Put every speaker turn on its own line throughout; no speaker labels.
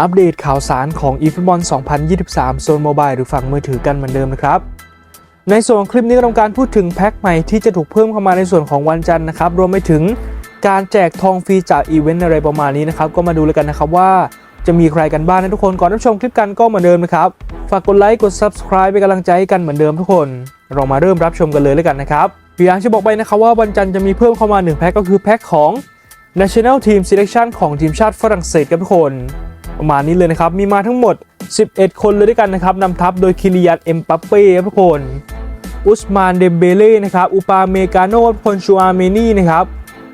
อัปเดตข่าวสารของ eFootball 2023 โซนโมบายหรือฝั่งมือถือกันเหมือนเดิมนะครับ ในส่วนของคลิปนี้ก็ทำการพูดถึงแพ็คใหม่ที่จะถูกเพิ่มเข้ามาในส่วนของวันจันทร์นะครับ รวมไปถึงการแจกทองฟรีจากอีเวนต์อะไรประมาณนี้นะครับ ก็มาดูเลยกันนะครับว่าจะมีใครกันบ้างนะทุกคนก่อนรับชมคลิปกันก็เหมือนเดิมนะครับ ฝากกดไลค์กด subscribe เป็นกำลังใจให้กันเหมือนเดิมทุกคน เรามาเริ่มรับชมกันเลยแล้วกันนะครับพี่ยังจะบอกไปนะครับว่าวันจันทร์จะมีเพิ่มเข้ามา1แพ็คก็คือแพ็คของ National Team Selection ของทีมชาติฝรั่งเศสครับทุกคน ประมาณนี้เลยนะครับ มีมาทั้งหมด 11 คนเลยด้วยกันนะครับนำทัพโดยคิริยันเอ็มปัปเป้ครับทุกคน อุสมานเดมเบเล่นะครับอุปาเมกาโนทุกคนชูอาร์เมนี่นะครับ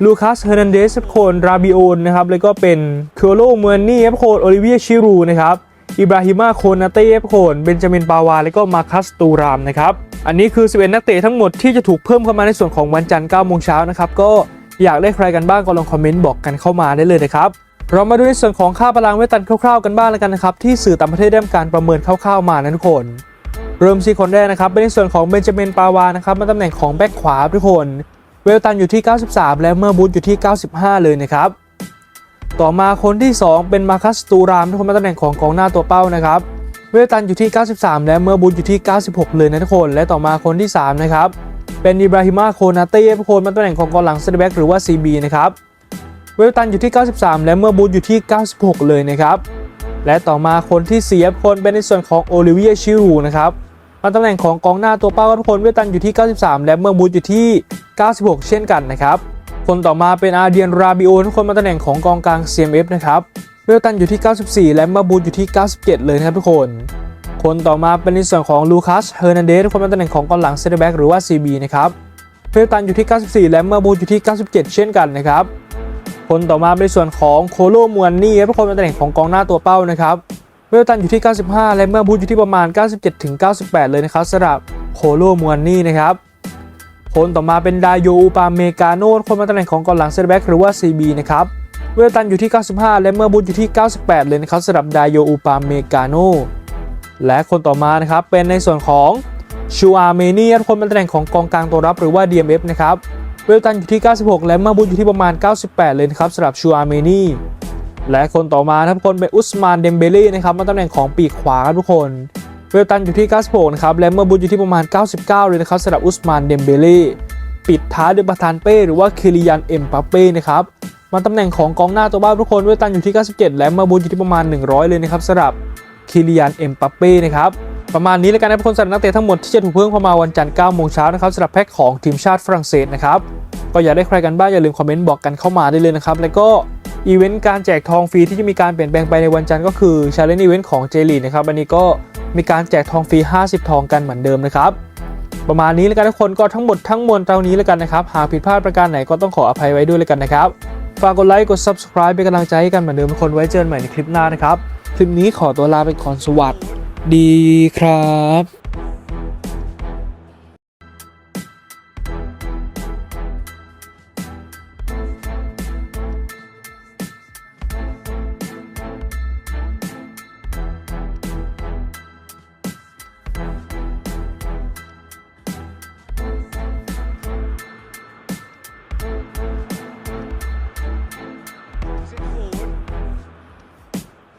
ลูคัสเฮอร์นันเดสทุกคนราบิโอนนะครับแล้วก็เป็นเคโลเมอร์นี่ทุกคนโอลิเวียชิรูนะครับอิบราฮิมาโคนาเต้ทุกคนเบนจามินปาวาแล้วก็มาคัสตูรามนะครับอันนี้คือ 11 นักเตะทั้งหมดที่จะถูกเพิ่มเข้ามาในส่วนของวันจันทร์9โมงเช้านะครับก็อยากได้ใครกันบ้างก็ลองคอมเมนต์บอกกันเข้ามาได้เลยนะครับ เรามาดูในส่วนของค่าพลังเวตันคร่าวๆกันบ้างแล้วกันนะครับ ที่สื่อต่างประเทศได้ทำการประเมินคร่าวๆมานะทุกคน เริ่มที่คนแรกนะครับเป็นในส่วนของเบนจามินปาวานะครับมาตำแหน่งของแบ็คขวาทุกคน เวลตันอยู่ที่ 93 และเมื่อบูธอยู่ที่ 95 เลยนะครับต่อมาคนที่ 2 เป็นมาคัสตูรามทุกคนมาตำแหน่งของกองหน้าตัวเป้านะครับเวลตันอยู่ที่ 93 และเมื่อบูธอยู่ที่ 96 เลยนะทุกคน และต่อมาคนที่3นะครับเป็นอิบราฮิมาโคนาเต้ทุกคนมาตำแหน่งของกองหลังเซนเตอร์แบ็กหรือว่า CB นะครับ เวลตันอยู่ที่ 93 และเมื่อบูธอยู่ที่ 96 เลยนะครับ และต่อมาคนที่เสียคนเป็นในส่วนของโอลิเวียชิรูนะครับมาตำแหน่งของกองหน้าตัวเป้าทุกคนเวลตันอยู่ที่ 93 และเมื่อบูธอยู่ที่ 96 เช่นกันนะครับ คนต่อมาเป็นอาเดียนราบิโอทุกคนมาตำแหน่งของกองกลาง CMF นะครับเวลตันอยู่ที่ 94 และเมื่อบูธอยู่ที่ 97 เลยนะครับทุกคน คนต่อมาเป็นในส่วนของลูคัสเฮอร์นันเดสทุกคนมาตำแหน่งของกองหลังเซนเตอร์แบ็กหรือว่า CB นะครับเวลตันอยู่ที่ 94 และเมื่อบูธอยู่ที่ 97 เช่นกันนะครับ คนต่อมาเป็นส่วนของโคโลมวนนี่ทุกคนเป็นตำแหน่งของกองหน้าตัวเป้านะครับเวลตันอยู่ที่ 95 และเมื่อบูธอยู่ที่ประมาณ 97-98 เลยนะครับสำหรับโคโลมวนนี่นะครับคนต่อมาเป็นดาโยอูปาเมกาโนคนมาตำแหน่งของกองหลังเซนเตแบ็กหรือว่า CB นะครับเวลตันอยู่ที่ 95 และเมื่อบูธอยู่ที่ 98 เลยนะครับสำหรับดาโยอูปาเมกาโนและคนต่อมานะครับเป็นในส่วนของชูอาร์เมนีคนเป็นตำแหน่งของกองกลางตัวรับหรือว่า DMF นะครับ เวลตันอยู่ที่ 96 และเมื่อบูธอยู่ที่ประมาณ 98 เลยครับสำหรับชูอาร์เมนีและคนต่อมาครับทุกคนเป็นอุสมานเดมเบเล่นะครับมาตำแหน่งของปีกขวาครับทุกคนเวลตันอยู่ที่ 96 นะครับและเมื่อบูธอยู่ที่ประมาณ 99 เลยนะครับสำหรับอุสมานเดมเบเล่ปิดท้ายด้วยประธานเป้หรือว่าเคลิยันเอ็มปัปเป้นะครับมาตำแหน่งของกองหน้าตัวบ้านทุกคนเวลตันอยู่ที่ 97 และเมื่อบูธอยู่ที่ประมาณ 100 เลยนะครับสำหรับเคลิยันเอ็มปัปเป้นะครับประมาณนี้แล้วกันนะทุกคนสำหรับนักเตะทั้งหมดที่จะถูกเพิ่มเข้ามาวันจันทร์9โมงเช้านะครับสำหรับแพ็คของทีมชาติฝรั่งเศสนะครับ ก็อยากได้ใครกันบ้างอย่าลืมคอมเมนต์บอกกันเข้ามาได้เลยนะครับ แล้วก็อีเวนต์การแจกทองฟรีที่จะมีการเปลี่ยนแปลงไปในวันจันทร์ก็คือชาเลนจ์อีเวนต์ของเจลีนะครับอันนี้ก็มีการแจกทองฟรี 50 ทองกันเหมือนเดิมนะครับ ประมาณนี้แล้วกันทุกคนก็ทั้งหมดทั้งมวลเท่านี้แล้วกันนะครับ หากผิดพลาดประการไหนก็ต้องขออภัยไว้ด้วยแล้วกันนะครับ ฝากกดไลค์กด subscribe เป็นกำลังใจให้กันเหมือนเดิมทุกคนไว้เจอกันใหม่ในคลิปหน้านะครับ คลิปนี้ขอตัวลาไปก่อนสวัสดีครับ